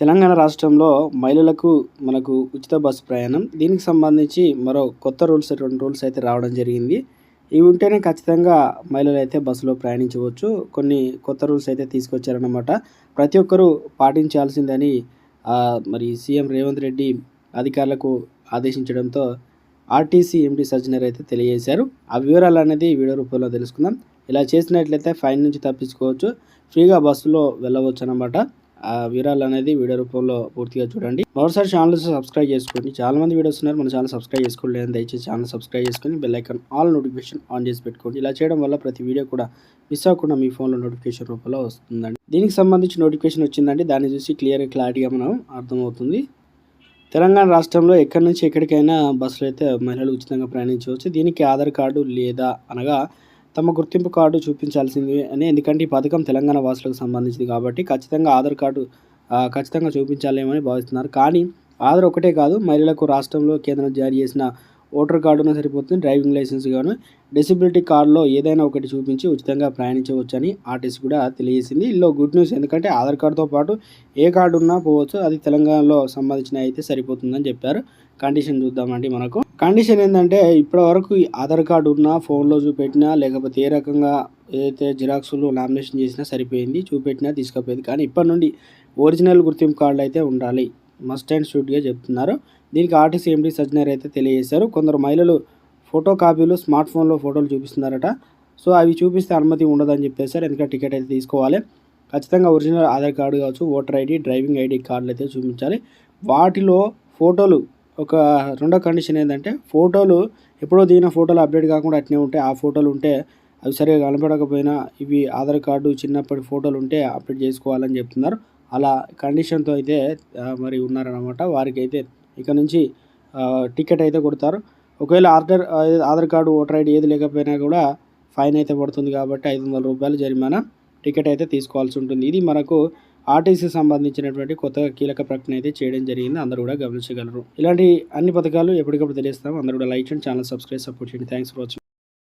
తెలంగాణ రాష్ట్రంలో మహిళలకు మనకు ఉచిత బస్సు ప్రయాణం దీనికి సంబంధించి మరో కొత్త రూల్స్ రెండు రూల్స్ అయితే రావడం జరిగింది. ఇవి ఉంటేనే ఖచ్చితంగా మహిళలు అయితే బస్సులో ప్రయాణించవచ్చు. కొన్ని కొత్త రూల్స్ అయితే తీసుకొచ్చారన్నమాట. ప్రతి ఒక్కరూ పాటించాల్సిందని మరి సీఎం రేవంత్ రెడ్డి అధికారులకు ఆదేశించడంతో ఆర్టీసీ ఎండి సజ్జనర్ అయితే తెలియజేశారు. ఆ వివరాలు అనేది వీడియో రూపంలో తెలుసుకుందాం. ఇలా చేసినట్లయితే ఫైన్ నుంచి తప్పించుకోవచ్చు. ఫ్రీగా బస్సులో వెళ్ళవచ్చు అనమాట ఆ వివరాలు అనేది వీడియో రూపంలో పూర్తిగా చూడండి. మరోసారి ఛానల్ సబ్స్క్రైబ్ చేసుకోండి. చాలా మంది వీడియోస్ ఉన్నారు మన ఛానల్ సబ్స్క్రైబ్ చేసుకోలేదు దయచేసి ఛానల్ సబ్స్క్రైబ్ చేసుకొని bell icon all notification on చేసి పెట్టుకోండి. ఇలా చేయడం వల్ల ప్రతి వీడియో కూడా మిస్ అవ్వకుండా మీ ఫోన్లో నోటిఫికేషన్ రూపంలో వస్తుందండి. దీనికి సంబంధించి నోటిఫికేషన్ వచ్చిందండి. దాన్ని చూసి క్లియర్ క్లారిటీగా మనం అర్థమవుతుంది. తెలంగాణ రాష్ట్రంలో ఎక్కడి నుంచి ఎక్కడికైనా బస్సులు అయితే మహిళలు ఉచితంగా ప్రయాణించవచ్చు. దీనికి ఆధార్ కార్డు లేదా అనగా తమ గుర్తింపు కార్డు చూపించాల్సింది అని ఎందుకంటే ఈ పథకం తెలంగాణ వాసులకు సంబంధించింది కాబట్టి ఖచ్చితంగా ఆధార్ కార్డు ఖచ్చితంగా చూపించాలేమని భావిస్తున్నారు. కానీ ఆధార్ ఒకటే కాదు మహిళలకు రాష్ట్రంలో కేంద్రం జారీ చేసిన ఓటర్ కార్డున సరిపోతుంది డ్రైవింగ్ లైసెన్స్ గాను. డిసబిలిటీ కార్డులో ఏదైనా ఒకటి చూపించి ఉచితంగా ప్రయాణించవచ్చని ఆర్టీసీ కూడా తెలియజేసింది. ఇందులో గుడ్ న్యూస్ ఎందుకంటే ఆధార్ కార్డుతో పాటు ఏ కార్డు ఉన్నా పోవచ్చు అది తెలంగాణలో సంబంధించిన అయితే సరిపోతుందని చెప్పారు. కండిషన్ చూద్దామండి మనకు. కండిషన్ ఏంటంటే ఇప్పటి వరకు ఆధార్ కార్డు ఉన్నా ఫోన్లో చూపెట్టినా లేకపోతే ఏ రకంగా ఏదైతే జిరాక్స్లు లామినేషన్ చేసినా సరిపోయింది చూపెట్టినా తీసుకుపోయేది. కానీ ఇప్పటి నుండి ఒరిజినల్ గుర్తింపు కార్డులు అయితే ఉండాలి. మస్ట్ అండ్ షూట్గా చెప్తున్నారు. దీనికి ఆర్టీసీ ఎండీ సజ్జనర్ అయితే తెలియజేశారు. కొందరు మహిళలు ఫోటో కాపీలు స్మార్ట్ ఫోన్లో ఫోటోలు చూపిస్తున్నారట. సో అవి చూపిస్తే అనుమతి ఉండదని చెప్పేశారు. ఎందుకంటే టికెట్ అయితే తీసుకోవాలి. ఖచ్చితంగా ఒరిజినల్ ఆధార్ కార్డు కావచ్చు ఓటర్ ఐడి డ్రైవింగ్ ఐడి కార్డులు అయితే చూపించాలి. వాటిలో ఫోటోలు ఒక రెండో కండిషన్ ఏంటంటే ఫోటోలు ఎప్పుడో దిగిన ఫోటోలు అప్డేట్ కాకుండా అట్నే ఉంటాయి ఆ ఫోటోలు ఉంటే అవి సరిగా కనపడకపోయినా ఇవి ఆధార్ కార్డు చిన్నప్పటి ఫోటోలు ఉంటే అప్డేట్ చేసుకోవాలని చెప్తున్నారు. అలా కండిషన్తో అయితే మరి ఉన్నారనమాట వారికి అయితే ఇక నుంచి టికెట్ అయితే కొడతారు. ఒకవేళ Aadhaar Aadhaar card voter ID ఏది లేకపోయినా కూడా ఫైన్ అయితే పడుతుంది కాబట్టి ఐదు వందల రూపాయలు జరిమానా టికెట్ అయితే తీసుకోవాల్సి ఉంటుంది. ఇది మనకు ఆర్టీసీ సంబంధించినటువంటి కొత్త కీలక ప్రకటన అయితే చేయడం జరిగింది. అందరూ కూడా గమనించగలరు. ఇలాంటి అన్ని పథకాలు ఎప్పటికప్పుడు తెలియస్తాం అందరూ కూడా లైక్ చేయండి ఛానల్ సబ్స్క్రైబ్ సపోర్ట్ చేయండి. Thanks for watching.